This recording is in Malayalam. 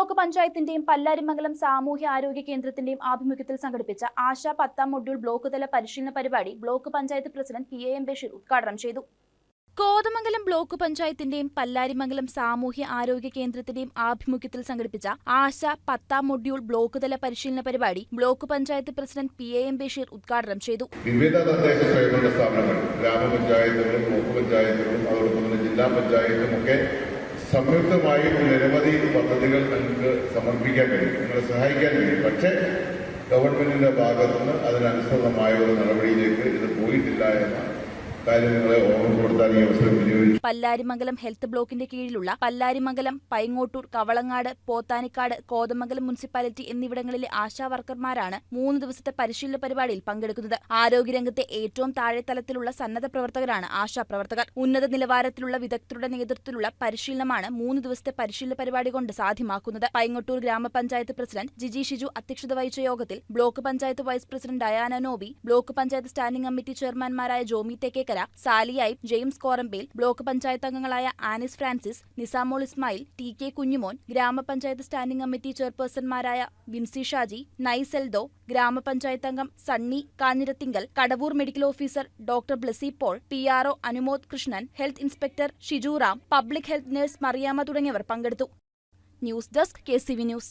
ബ്ലോക്ക് പഞ്ചായത്തിന്റെയും പല്ലാരിമംഗലം സാമൂഹ്യ ആരോഗ്യ കേന്ദ്രത്തിന്റെയും ആഭിമുഖ്യത്തിൽ സംഘടിപ്പിച്ച ആശ പത്താം മൊഡ്യൂൾ ബ്ലോക്ക് തല പരിശീലന പരിപാടി block panchayat president P A M Basheer ഉദ്ഘാടനം ചെയ്തു. കോതമംഗലം ബ്ലോക്ക് പഞ്ചായത്തിന്റെയും പല്ലാരിമംഗലം സാമൂഹ്യ ആരോഗ്യ കേന്ദ്രത്തിന്റെയും ആഭിമുഖ്യത്തിൽ സംഘടിപ്പിച്ച ആശ പത്താം മൊഡ്യൂൾ ബ്ലോക്ക് തല പരിശീലന പരിപാടി block panchayat president P A M Basheer ഉദ്ഘാടനം ചെയ്തു. വിവിധ തദ്ദേശ സ്വയംഭരണ സ്ഥാപനങ്ങൾ ഗ്രാമപഞ്ചായത്തുകളും ബ്ലോക്ക് പഞ്ചായത്തുകളും അതോടൊപ്പം തന്നെ ജില്ലാ പഞ്ചായത്തും ഒക്കെ സംയുക്തമായും നിരവധി പദ്ധതികൾ നിങ്ങൾക്ക് സമർപ്പിക്കാൻ കഴിയും നിങ്ങളെ സഹായിക്കാൻ കഴിയും. പക്ഷേ ഗവൺമെന്റിന്റെ ഭാഗത്തുനിന്ന് അതിനനുസൃതമായ ഒരു നടപടിയിലേക്ക് ഇത് പല്ലാരിമംഗലം ഹെൽത്ത് ബ്ലോക്കിന്റെ കീഴിലുള്ള പല്ലാരിമംഗലം പൈങ്ങോട്ടൂർ കവളങ്ങാട് പോത്താനിക്കാട് കോതമംഗലം മുനിസിപ്പാലിറ്റി എന്നിവിടങ്ങളിലെ ആശാ വർക്കർമാരാണ് മൂന്ന് ദിവസത്തെ പരിശീലന പരിപാടിയിൽ പങ്കെടുക്കുന്നത്. ആരോഗ്യരംഗത്തെ ഏറ്റവും താഴെ തലത്തിലുള്ള സന്നദ്ധ പ്രവർത്തകരാണ് ആശാ പ്രവർത്തകർ. ഉന്നത നിലവാരത്തിലുള്ള വിദഗ്ധരുടെ നേതൃത്വത്തിലുള്ള പരിശീലനമാണ് മൂന്ന് ദിവസത്തെ പരിശീലന പരിപാടി കൊണ്ട് സാധ്യമാക്കുന്നത്. പൈങ്ങോട്ടൂർ ഗ്രാമപഞ്ചായത്ത് പ്രസിഡന്റ് ജിജി ഷിജു അധ്യക്ഷത വഹിച്ച യോഗത്തിൽ block panchayat vice president Diana Noby block panchayat standing committee ചെയർമാൻമാരായ Jomy Thekkekara സാലിയായി ജെയിംസ് കോറമ്പേൽ ബ്ലോക്ക് പഞ്ചായത്ത് അംഗങ്ങളായ Anis Francis Nisamol Ismail T K Kunjumon grama panchayat standing committee ചെയർപേഴ്സൺമാരായ Vincy Shaji നൈസെൽദോ ഗ്രാമപഞ്ചായത്ത് അംഗം Sunny Kanjirathinkal Kadavoor medical officer doctor Blessy Paul P R O Anumod Krishnan health inspector Shiju Ram public health nurse Mariyamma തുടങ്ങിയവർ പങ്കെടുത്തു. News desk K news.